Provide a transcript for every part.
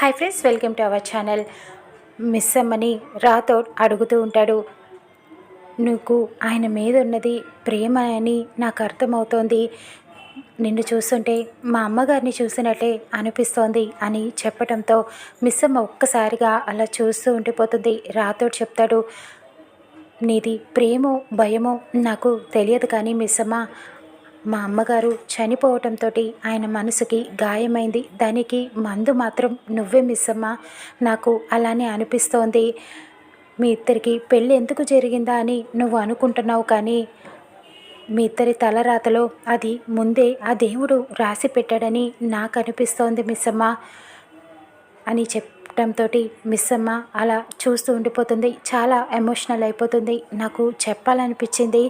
Hi friends welcome to our channel. Miss అమ్మని రాథోడ్ అడుగుతూ ఉంటాడు. నీకు ఆయన మీద ఉన్నది ప్రేమ అని నాకు అర్థమవుతోంది. నిన్ను చూస్తుంటే మా అమ్మగారిని చూసినట్టే అనిపిస్తోంది అని చెప్పడంతో మిస్ అమ్మ ఒక్కసారిగా అలా చూస్తూ ఉండిపోతుంది. రాథోడ్ చెప్తాడు నీది ప్రేమో భయమో నాకు తెలియదు కానీ మిస్ అమ్మ మా అమ్మగారు చనిపోవటంతో ఆయన మనసుకి గాయమైంది. దానికి మందు మాత్రం నువ్వే మిస్ అమ్మా. నాకు అలానే అనిపిస్తోంది. మీ ఇద్దరికి పెళ్ళి ఎందుకు జరిగిందా అని నువ్వు అనుకుంటున్నావు కానీ మీ ఇద్దరి తలరాతలో అది ముందే ఆ దేవుడు రాసి పెట్టాడని నాకు అనిపిస్తోంది మిస్ అని అని చెప్పడంతో మిస్ అమ్మ అలా చూస్తూ ఉండిపోతుంది. చాలా ఎమోషనల్ అయిపోతుంది. నాకు చెప్పాలనిపించింది.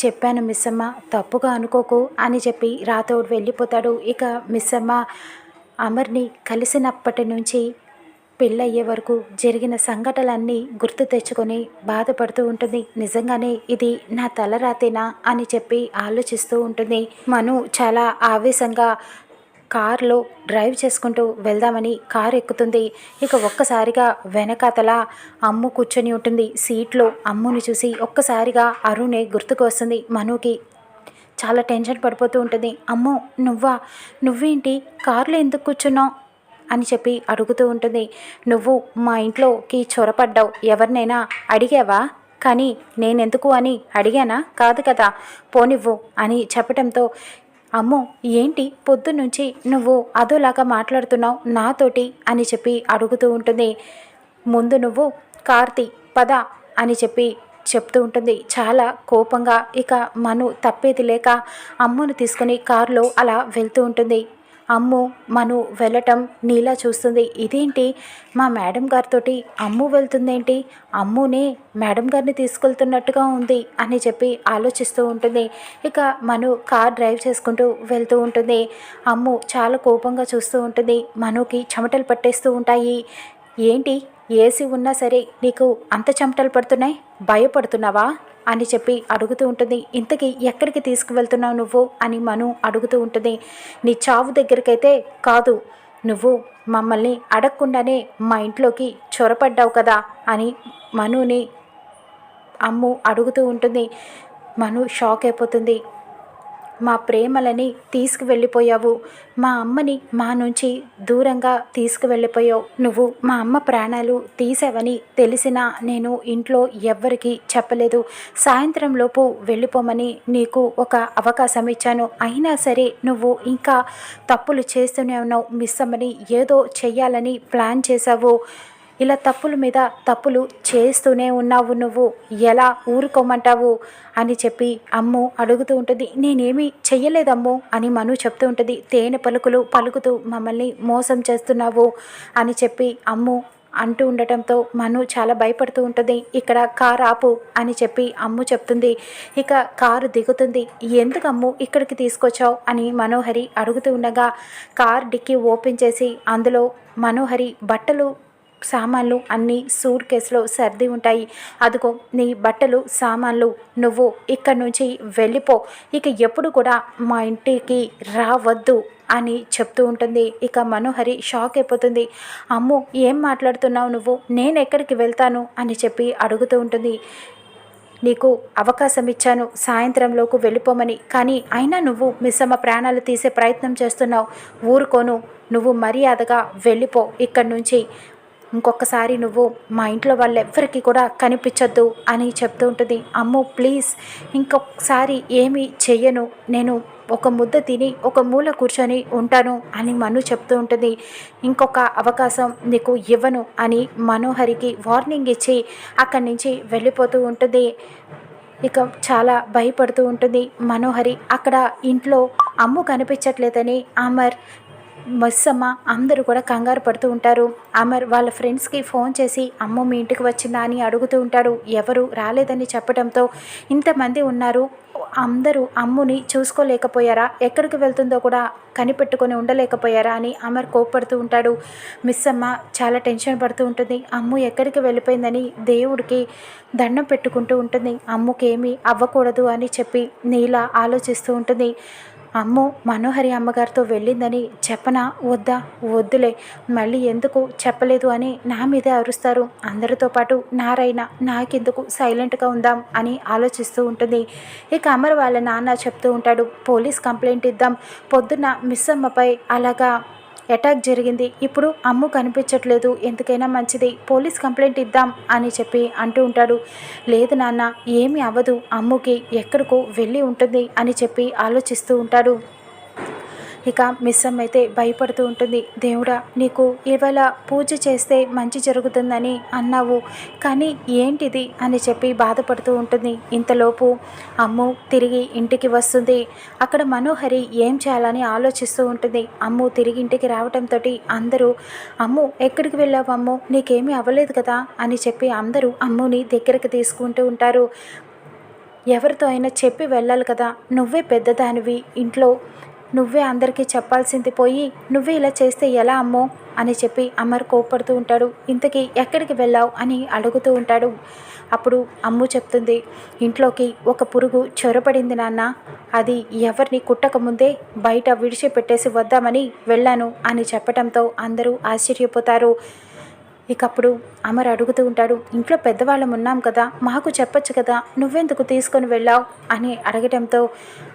చెప్పాను మిస్ అమ్మ తప్పుగా అనుకోకు అని చెప్పి రాతోడు వెళ్ళిపోతాడు. ఇక మిస్ అమ్మ అమర్ని కలిసినప్పటి నుంచి పెళ్ళయ్యే వరకు జరిగిన సంఘటనలన్నీ గుర్తు తెచ్చుకొని బాధపడుతూ ఉంటుంది. నిజంగానే ఇది నా తలరాతేనా అని చెప్పి ఆలోచిస్తూ ఉంటుంది. మను చాలా ఆవేశంగా కారులో డ్రైవ్ చేసుకుంటూ వెళ్దామని కారు ఎక్కుతుంది. ఇక ఒక్కసారిగా వెనకాతల అమ్ము కూర్చొని ఉంటుంది. సీట్లో అమ్ముని చూసి ఒక్కసారిగా అరుణే గుర్తుకు వస్తుంది. మనుకి చాలా టెన్షన్ పడిపోతూ ఉంటుంది. అమ్మో నువ్వా? నువ్వేంటి? కారులో ఎందుకు కూర్చున్నావు? అని చెప్పి అడుగుతూ ఉంటుంది. నువ్వు మా ఇంట్లోకి చొరపడ్డావు. ఎవరినైనా అడిగావా? కానీ నేనెందుకు అని అడిగానా? కాదు కదా పోనివ్వు అని చెప్పడంతో అమ్మో ఏంటి? పొద్దున్నుంచి నువ్వు అదోలాగా మాట్లాడుతున్నావు నాతోటి అని చెప్పి అడుగుతూ ఉంటుంది. ముందు నువ్వు కార్తి పద అని చెప్పి చెప్తూ ఉంటుంది. చాలా కోపంగా ఇక మను తప్పేది లేక అమ్మును తీసుకుని కారులో అలా వెళ్తూ ఉంటుంది. అమ్ము మను వెళ్ళటం నీలా చూస్తుంది. ఇదేంటి? మా మేడం గారితో అమ్ము వెళ్తుందేంటి? అమ్మునే మేడం గారిని తీసుకెళ్తున్నట్టుగా ఉంది అని చెప్పి ఆలోచిస్తూ ఉంటుంది. ఇక మను కార్ డ్రైవ్ చేసుకుంటూ వెళ్తూ ఉంటుంది. అమ్ము చాలా కోపంగా చూస్తూ ఉంటుంది. మనుకి చెమటలు పట్టేస్తూ ఉంటాయి. ఏంటి? ఏసీ ఉన్నా సరే నీకు అంత చెమటలు పడుతున్నాయి? భయపడుతున్నావా? అని చెప్పి అడుగుతూ ఉంటుంది. ఇంతకీ ఎక్కడికి తీసుకువెళ్తున్నావు నువ్వు? అని మను అడుగుతూ ఉంటుంది. నీ చావు దగ్గరికైతే కాదు. నువ్వు మమ్మల్ని అడగకుండానే మా ఇంట్లోకి చొరపడ్డావు కదా? అని మనుని అమ్ము అడుగుతూ ఉంటుంది. మను షాక్ అయిపోతుంది. మా ప్రేమలని తీసుకువెళ్ళిపోయావు. మా అమ్మని మా నుంచి దూరంగా తీసుకువెళ్ళిపోయావు. నువ్వు మా అమ్మ ప్రాణాలు తీసావని తెలిసినా నేను ఇంట్లో ఎవ్వరికీ చెప్పలేదు. సాయంత్రం లోపు వెళ్ళిపోమని నీకు ఒక అవకాశం ఇచ్చాను అయినా సరే నువ్వు ఇంకా తప్పులు చేస్తూనే ఉన్నావు. మిస్ అమ్మని ఏదో చెయ్యాలని ప్లాన్ చేశావు. ఇలా తప్పుల మీద తప్పులు చేస్తూనే ఉన్నావు నువ్వు. ఎలా ఊరుకోమంటావు? అని చెప్పి అమ్ము అడుగుతూ ఉంటుంది. నేనేమి చెయ్యలేదమ్ము అని మను చెప్తూ ఉంటుంది. తేనె పలుకులు పలుకుతూ మమ్మల్ని మోసం చేస్తున్నావు అని చెప్పి అమ్ము అంటూ ఉండటంతో మను చాలా భయపడుతూ ఉంటుంది. ఇక్కడ కారు ఆపు అని చెప్పి అమ్ము చెప్తుంది. ఇక కారు దిగుతుంది. ఎందుకు అమ్ము ఇక్కడికి తీసుకొచ్చావు? అని మనోహరి అడుగుతూ ఉండగా కార్ డిక్కీ ఓపెన్ చేసి అందులో మనోహరి బట్టలు సామాన్లు అన్నీ సూట్ కేసులో సర్ది ఉంటాయి. అదిగో నీ బట్టలు సామాన్లు నువ్వు ఇక్కడి నుంచి వెళ్ళిపో. ఇక ఎప్పుడు కూడా మా ఇంటికి రావద్దు అని చెప్తూ ఉంటుంది. ఇక మనోహరి షాక్ అయిపోతుంది. అమ్ము ఏం మాట్లాడుతున్నావు నువ్వు? నేను ఎక్కడికి వెళ్తాను? అని చెప్పి అడుగుతూ ఉంటుంది. నీకు అవకాశం ఇచ్చాను. సాయంత్రంలోకి వెళ్ళిపోమని. కానీ అయినా నువ్వు మిస్సమ్మ ప్రాణాలు తీసే ప్రయత్నం చేస్తున్నావు. ఊరుకోను. నువ్వు మర్యాదగా వెళ్ళిపో. ఇక్కడి నుంచి ఇంకొకసారి నువ్వు మా ఇంట్లో వాళ్ళెవ్వరికి కూడా కనిపించొద్దు అని చెప్తూ ఉంటుంది. అమ్ము ప్లీజ్. ఇంకొకసారి ఏమీ చెయ్యను. నేను ఒక ముద్ద తిని ఒక మూల కూర్చొని ఉంటాను అని మను చెప్తూ ఉంటుంది. ఇంకొక అవకాశం నీకు ఇవ్వను అని మనోహరికి వార్నింగ్ ఇచ్చి అక్కడి నుంచి వెళ్ళిపోతూ ఉంటుంది. ఇక చాలా భయపడుతూ ఉంటుంది మనోహరి. అక్కడ ఇంట్లో అమ్ము కనిపించట్లేదని అమర్ మస్సమ్మ అందరూ కూడా కంగారు పడుతూ ఉంటారు. అమర్ వాళ్ళ ఫ్రెండ్స్కి ఫోన్ చేసి అమ్మ మీ ఇంటికి వచ్చిందా? అని అడుగుతూ ఉంటాడు. ఎవరు రాలేదని చెప్పడంతో ఇంతమంది ఉన్నారు. అందరూ అమ్ముని చూసుకోలేకపోయారా? ఎక్కడికి వెళ్తుందో కూడా కనిపెట్టుకొని ఉండలేకపోయారా అని అమర్ కోప్పడుతూ ఉంటాడు. మిస్ అమ్మ చాలా టెన్షన్ పడుతూ ఉంటుంది. అమ్ము ఎక్కడికి వెళ్ళిపోయిందని దేవుడికి దండం పెట్టుకుంటూ ఉంటుంది. అమ్ముకేమీ అవ్వకూడదు అని చెప్పి నీలా ఆలోచిస్తూ ఉంటుంది. అమ్ము మనోహరి అమ్మగారితో వెళ్ళిందని చెప్పనా? వద్దా? వద్దులే. మళ్ళీ ఎందుకు చెప్పలేదు అని నా మీదే అరుస్తారు. అందరితో పాటు నారాయణ నాకెందుకు సైలెంట్గా ఉందాం అని ఆలోచిస్తూ ఉంటుంది. ఇక అమర్ వాళ్ళ నాన్న చెప్తూ ఉంటాడు పోలీస్ కంప్లైంట్ ఇద్దాం. పొద్దున్న మిస్ అమ్మపై అలాగా అటాక్ జరిగింది. ఇప్పుడు అమ్ము కనిపించట్లేదు. ఎందుకైనా మంచిది. పోలీస్ కంప్లైంట్ ఇద్దాం అని చెప్పి అంటూ ఉంటాడు. లేదు నాన్న ఏమీ అవ్వదు. అమ్ముకి ఎక్కడికో వెళ్ళి ఉంటుంది అని చెప్పి ఆలోచిస్తూ ఉంటాడు. ఇక మిస్సమ్ అయితే భయపడుతూ ఉంటుంది. దేవుడా నీకు ఇవాళ పూజ చేస్తే మంచి జరుగుతుందని అన్నావు. కానీ ఏంటిది అని చెప్పి బాధపడుతూ ఉంటుంది. ఇంతలోపు అమ్ము తిరిగి ఇంటికి వస్తుంది. అక్కడ మనోహరి ఏం చేయాలని ఆలోచిస్తూ ఉంటుంది. అమ్ము తిరిగి ఇంటికి రావడంతో అందరూ అమ్ము ఎక్కడికి వెళ్ళావు అమ్ము? నీకేమీ అవ్వలేదు కదా? అని చెప్పి అందరూ అమ్ముని దగ్గరికి తీసుకుంటూ ఉంటారు. ఎవరితో అయినా చెప్పి వెళ్ళాలి కదా. నువ్వే పెద్దదానివి. ఇంట్లో నువ్వే అందరికీ చెప్పాల్సింది పోయి నువ్వే ఇలా చేస్తే ఎలా అమ్మో? అని చెప్పి అమర్ కోప్పడుతూ ఉంటాడు. ఇంతకీ ఎక్కడికి వెళ్ళావు అని అడుగుతూ ఉంటాడు. అప్పుడు అమ్ము చెప్తుంది ఇంట్లోకి ఒక పురుగు చొరపడింది నాన్న. అది ఎవరిని కుట్టకముందే బయట విడిచిపెట్టేసి వద్దామని వెళ్ళాను అని చెప్పడంతో అందరూ ఆశ్చర్యపోతారు. ఇకప్పుడు అమర్ అడుగుతూ ఉంటాడు ఇంట్లో పెద్దవాళ్ళం ఉన్నాం కదా మాకు చెప్పొచ్చు కదా నువ్వెందుకు తీసుకొని వెళ్ళావు? అని అడగటంతో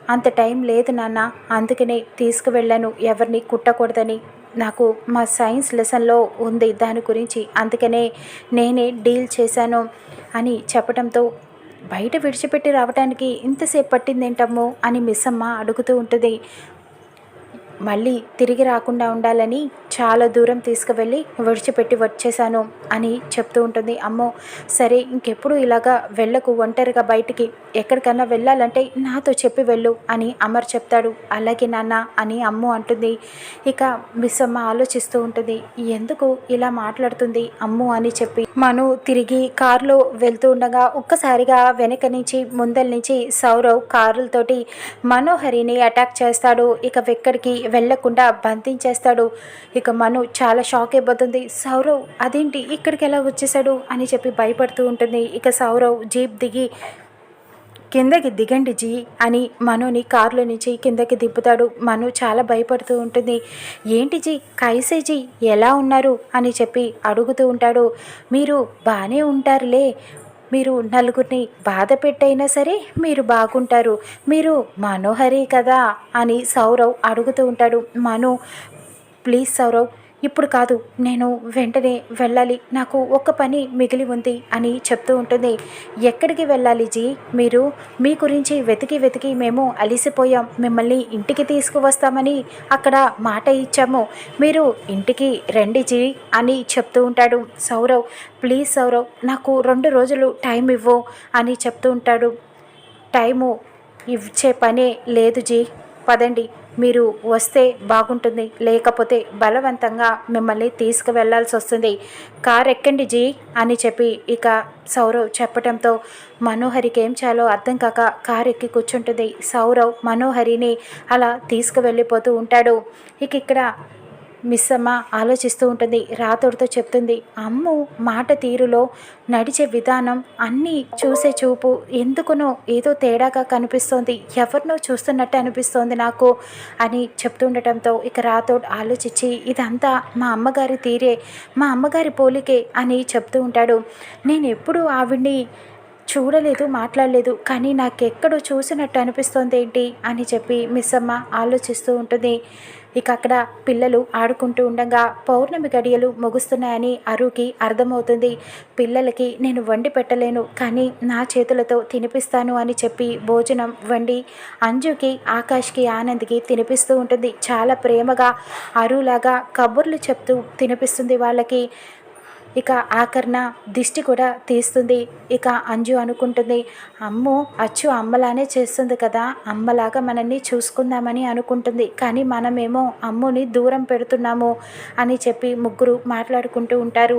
అంత టైం లేదు నాన్న అందుకనే తీసుకువెళ్ళాను. ఎవరిని కుట్టకూడదని. నాకు మా సైన్స్ లెసన్లో ఉంది దాని గురించి. అందుకనే నేనే డీల్ చేశాను అని చెప్పడంతో బయట విడిచిపెట్టి రావడానికి ఇంతసేపు పట్టిందేంటమ్మో అని మిస్ అమ్మ అడుగుతూ ఉంటుంది. మళ్ళీ తిరిగి రాకుండా ఉండాలని చాలా దూరం తీసుకువెళ్ళి విడిచిపెట్టి వచ్చేసాను అని చెప్తూ ఉంటుంది. అమ్మో సరే ఇంకెప్పుడు ఇలాగా వెళ్ళకు ఒంటరిగా బయటికి. ఎక్కడికన్నా వెళ్ళాలంటే నాతో చెప్పి వెళ్ళు అని అమర్ చెప్తాడు. అలాగే నాన్న అని అమ్ము అంటుంది. ఇక మిస్ అమ్మ ఆలోచిస్తూ ఉంటుంది. ఎందుకు ఇలా మాట్లాడుతుంది అమ్ము అని చెప్పి. మను తిరిగి కారులో వెళ్తూ ఉండగా ఒక్కసారిగా వెనక నుంచి ముందల నుంచి సౌరవ్ కారులతోటి మనోహరిని అటాక్ చేస్తాడు. ఇక వెక్కడికి వెళ్ళకుండా బంధించేస్తాడు. ఇక మను చాలా షాక్ అయిపోతుంది. సౌరవ్ అదేంటి? ఇక్కడికి ఎలా వచ్చేసాడు? అని చెప్పి భయపడుతూ ఉంటుంది. ఇక సౌరవ్ జీప్ దిగి కిందకి దిగండి జీ అని మనుని కారులో నుంచి కిందకి దింపుతాడు. మను చాలా భయపడుతూ ఉంటుంది. ఏంటి జీ? కైసే జీ? ఎలా ఉన్నారు? అని చెప్పి అడుగుతూ ఉంటాడు. మీరు బాగానే ఉంటారులే. మీరు నలుగురిని బాధ పెట్టైనా సరే మీరు బాగుంటారు. మీరు మనోహరి కదా అని సౌరవ్ అడుగుతూ ఉంటాడు. మను ప్లీజ్ సౌరవ్ ఇప్పుడు కాదు నేను వెంటనే వెళ్ళాలి నాకు ఒక పని మిగిలి ఉంది అని చెప్తూ ఉంటుంది. ఎక్కడికి వెళ్ళాలి జీ? మీరు మీ గురించి వెతికి వెతికి మేము అలిసిపోయాం. మిమ్మల్ని ఇంటికి తీసుకువస్తామని అక్కడ మాట ఇచ్చాము. మీరు ఇంటికి రండి జీ అని చెప్తూ ఉంటాడు. సౌరవ్ ప్లీజ్ సౌరవ్ నాకు రెండు రోజులు టైం ఇవ్వు అని చెప్తూ ఉంటాడు. టైము ఇచ్చే పనే లేదు జీ. పదండి మీరు వస్తే బాగుంటుంది లేకపోతే బలవంతంగా మిమ్మల్ని తీసుకువెళ్ళాల్సి వస్తుంది. కార్ ఎక్కండి జీ అని చెప్పి ఇక సౌరవ్ చెప్పడంతో మనోహరికి ఏం చేయాలో అర్థం కాక కారు ఎక్కి కూర్చుంటుంది. సౌరవ్ మనోహరిని అలా తీసుకువెళ్ళిపోతూ ఉంటాడు. ఇక ఇక్కడ మిస్ అమ్మ ఆలోచిస్తూ ఉంటుంది. రాతోడితో చెప్తుంది అమ్ము మాట తీరులో నడిచే విధానం అన్నీ చూసే చూపు. ఎందుకునో ఏదో తేడాగా కనిపిస్తోంది. ఎవరినో చూస్తున్నట్టు అనిపిస్తోంది నాకు అని చెప్తుండటంతో ఇక రాతోడు ఆలోచించి ఇదంతా మా అమ్మగారి తీరే మా అమ్మగారి పోలికే అని చెప్తూ ఉంటాడు. నేను ఎప్పుడు ఆవిడ్ని చూడలేదు మాట్లాడలేదు కానీ నాకెక్కడో చూసినట్టు అనిపిస్తోంది ఏంటి అని చెప్పి మిస్ అమ్మ ఆలోచిస్తూ ఉంటుంది. ఇక అక్కడ పిల్లలు ఆడుకుంటూ ఉండగా పౌర్ణమి గడియలు ముగుస్తున్నాయని అరుకి అర్థమవుతుంది. పిల్లలకి నేను వండి పెట్టలేను కానీ నా చేతులతో తినిపిస్తాను అని చెప్పి భోజనం వండి అంజుకి ఆకాష్కి ఆనంద్కి తినిపిస్తూ ఉంటుంది. చాలా ప్రేమగా అరులాగా కబుర్లు చెప్తూ తినిపిస్తుంది వాళ్ళకి. ఇక ఆకర్ణ దిష్టి కూడా తీస్తుంది. ఇక అంజు అనుకుంటుంది అమ్ము అచ్చు అమ్మలానే చేస్తుంది కదా అమ్మలాగా మనల్ని చూసుకుందామని అనుకుంటుంది. కానీ మనమేమో అమ్ముని దూరం పెడుతున్నాము అని చెప్పి ముగ్గురు మాట్లాడుకుంటూ ఉంటారు.